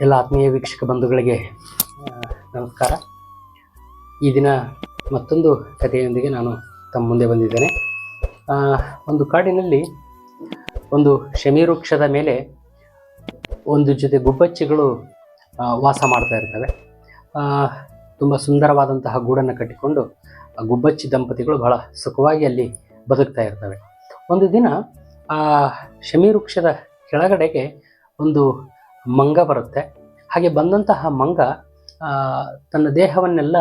ಎಲ್ಲ ಆತ್ಮೀಯ ವೀಕ್ಷಕ ಬಂಧುಗಳಿಗೆ ನಮಸ್ಕಾರ. ಈ ದಿನ ಮತ್ತೊಂದು ಕಥೆಯೊಂದಿಗೆ ನಾನು ತಮ್ಮ ಮುಂದೆ ಬಂದಿದ್ದೇನೆ. ಒಂದು ಕಾಡಿನಲ್ಲಿ ಒಂದು ಶಮಿ ವೃಕ್ಷದ ಮೇಲೆ ಒಂದು ಜೊತೆ ಗುಬ್ಬಚ್ಚಿಗಳು ವಾಸ ಮಾಡ್ತಾ ಇರ್ತವೆ. ತುಂಬ ಸುಂದರವಾದಂತಹ ಗೂಡನ್ನು ಕಟ್ಟಿಕೊಂಡು ಆ ಗುಬ್ಬಚ್ಚಿ ದಂಪತಿಗಳು ಬಹಳ ಸುಖವಾಗಿ ಅಲ್ಲಿ ಬದುಕ್ತಾ ಇರ್ತವೆ. ಒಂದು ದಿನ, ಆ ಶಮಿ ವೃಕ್ಷದ ಕೆಳಗಡೆಗೆ ಒಂದು ಮಂಗ ಬರುತ್ತೆ. ಹಾಗೆ ಬಂದಂತಹ ಮಂಗ ತನ್ನ ದೇಹವನ್ನೆಲ್ಲ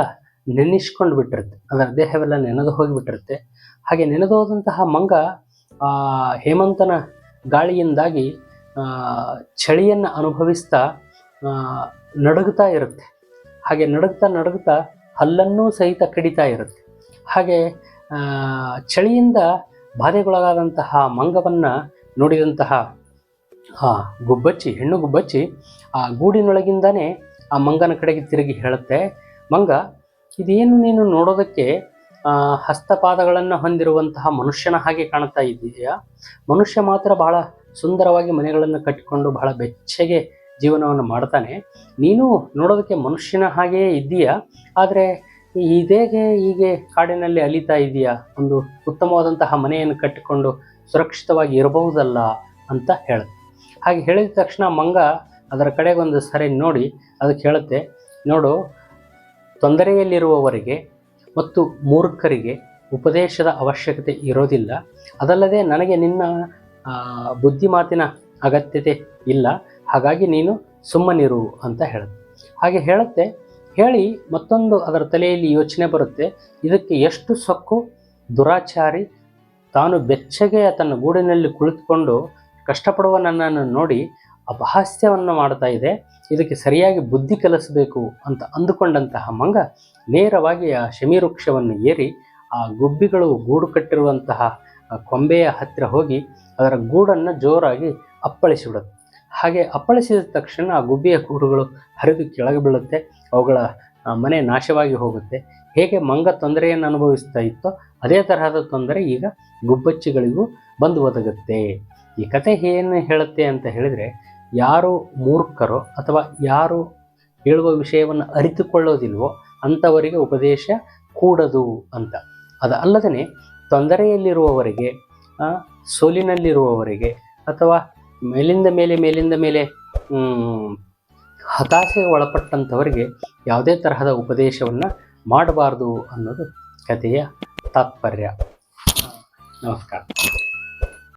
ನೆನೆಸ್ಕೊಂಡು ಬಿಟ್ಟಿರುತ್ತೆ. ಅದರ ದೇಹವೆಲ್ಲ ನೆನೆದು ಹೋಗಿಬಿಟ್ಟಿರುತ್ತೆ. ಹಾಗೆ ನೆನೆದು ಹೋದಂತಹ ಮಂಗ ಹೇಮಂತನ ಗಾಳಿಯಿಂದಾಗಿ ಚಳಿಯನ್ನು ಅನುಭವಿಸ್ತಾ ನಡುಗುತ್ತಾ ಇರುತ್ತೆ. ಹಾಗೆ ನಡುಗ್ತಾ ನಡುಗ್ತಾ ಹಲ್ಲನ್ನೂ ಸಹಿತ ಕಡಿತಾ ಇರುತ್ತೆ. ಹಾಗೆ ಚಳಿಯಿಂದ ಬಾಧೆಗೊಳಗಾದಂತಹ ಮಂಗವನ್ನು ನೋಡಿದಂತಹ ಆ ಗುಬ್ಬಚ್ಚಿ, ಹೆಣ್ಣು ಗುಬ್ಬಚ್ಚಿ, ಆ ಗೂಡಿನೊಳಗಿಂದನೇ ಆ ಮಂಗನ ಕಡೆಗೆ ತಿರುಗಿ ಹೇಳುತ್ತೆ. ಮಂಗ, ಇದೇನು ನೀನು ನೋಡೋದಕ್ಕೆ ಹಸ್ತಪಾದಗಳನ್ನು ಹೊಂದಿರುವಂತಹ ಮನುಷ್ಯನ ಹಾಗೆ ಕಾಣ್ತಾ ಇದ್ದೀಯಾ ಮನುಷ್ಯ ಮಾತ್ರ ಬಹಳ ಸುಂದರವಾಗಿ ಮನೆಗಳನ್ನು ಕಟ್ಟಿಕೊಂಡು ಬಹಳ ಬೆಚ್ಚಗೆ ಜೀವನವನ್ನು ಮಾಡ್ತಾನೆ. ನೀನು ನೋಡೋದಕ್ಕೆ ಮನುಷ್ಯನ ಹಾಗೆಯೇ ಇದ್ದೀಯಾ ಆದರೆ ಇದೇಗೆ ಹೀಗೆ ಕಾಡಿನಲ್ಲಿ ಅಲಿತಾ ಇದೆಯಾ? ಒಂದು ಉತ್ತಮವಾದಂತಹ ಮನೆಯನ್ನು ಕಟ್ಟಿಕೊಂಡು ಸುರಕ್ಷಿತವಾಗಿ ಇರಬಹುದಲ್ಲ ಅಂತ ಹೇಳುತ್ತೆ. ಹಾಗೆ ಹೇಳಿದ ತಕ್ಷಣ ಮಂಗ ಅದರ ಕಡೆಗೊಂದು ಸರಿ ನೋಡಿ ಅದಕ್ಕೆ ಹೇಳುತ್ತೆ, ನೋಡು, ತೊಂದರೆಯಲ್ಲಿರುವವರಿಗೆ ಮತ್ತು ಮೂರ್ಖರಿಗೆ ಉಪದೇಶದ ಅವಶ್ಯಕತೆ ಇರೋದಿಲ್ಲ. ಅದಲ್ಲದೆ ನನಗೆ ನಿನ್ನ ಬುದ್ಧಿಮಾತಿನ ಬುದ್ಧಿ ಮಾತಿನ ಅಗತ್ಯತೆ ಇಲ್ಲ. ಹಾಗಾಗಿ ನೀನು ಸುಮ್ಮನಿರು ಅಂತ ಹೇಳುತ್ತೆ. ಹಾಗೆ ಹೇಳುತ್ತೆ, ಹೇಳಿ ಮತ್ತೊಂದು ಅದರ ತಲೆಯಲ್ಲಿ ಯೋಚನೆ ಬರುತ್ತೆ. ಇದಕ್ಕೆ ಎಷ್ಟು ಸೊಕ್ಕು ದುರಾಚಾರಿ ತಾನು ಬೆಚ್ಚಗೆ ತನ್ನ ಗೂಡಿನಲ್ಲಿ ಕುಳಿತುಕೊಂಡು ಕಷ್ಟಪಡುವ ನನ್ನನ್ನು ನೋಡಿ ಅಪಹಾಸ್ಯವನ್ನು ಮಾಡ್ತಾ ಇದೆ. ಇದಕ್ಕೆ ಸರಿಯಾಗಿ ಬುದ್ಧಿ ಕಲಿಸಬೇಕು ಅಂತ ಅಂದುಕೊಂಡಂತಹ ಮಂಗ ನೇರವಾಗಿ ಆ ಶಮೀವೃಕ್ಷವನ್ನು ಏರಿ ಆ ಗುಬ್ಬಿಗಳು ಗೂಡು ಕಟ್ಟಿರುವಂತಹ ಕೊಂಬೆಯ ಹತ್ತಿರ ಹೋಗಿ ಅದರ ಗೂಡನ್ನು ಜೋರಾಗಿ ಅಪ್ಪಳಿಸಿಬಿಡುತ್ತೆ. ಹಾಗೆ ಅಪ್ಪಳಿಸಿದ ತಕ್ಷಣ ಆ ಗುಬ್ಬಿಯ ಗೂಡುಗಳು ಹರಿದು ಕೆಳಗೆ ಬೀಳುತ್ತೆ, ಅವುಗಳ ಮನೆ ನಾಶವಾಗಿ ಹೋಗುತ್ತೆ. ಹೇಗೆ ಮಂಗ ತೊಂದರೆಯನ್ನು ಅನುಭವಿಸ್ತಾ ಇತ್ತೋ ಅದೇ ತರಹದ ತೊಂದರೆ ಈಗ ಗುಬ್ಬಚ್ಚಿಗಳಿಗೂ ಬಂದು ಒದಗುತ್ತೆ. ಈ ಕತೆ ಏನು ಹೇಳುತ್ತೆ ಅಂತ ಹೇಳಿದರೆ, ಯಾರು ಮೂರ್ಖರೋ ಅಥವಾ ಯಾರು ಹೇಳುವ ವಿಷಯವನ್ನು ಅರಿತುಕೊಳ್ಳೋದಿಲ್ವೋ ಅಂಥವರಿಗೆ ಉಪದೇಶ ಕೂಡದು ಅಂತ. ಅದು ಅಲ್ಲದೇ ತೊಂದರೆಯಲ್ಲಿರುವವರಿಗೆ ಸೋಲಿನಲ್ಲಿರುವವರಿಗೆ ಅಥವಾ ಮೇಲಿಂದ ಮೇಲೆ ಮೇಲಿಂದ ಮೇಲೆ ಹತಾಶೆಗೆ ಒಳಪಟ್ಟಂಥವರಿಗೆ ಯಾವುದೇ ತರಹದ ಉಪದೇಶವನ್ನು ಮಾಡಬಾರ್ದು ಅನ್ನೋದು ಕಥೆಯ ತಾತ್ಪರ್ಯ. ನಮಸ್ಕಾರ.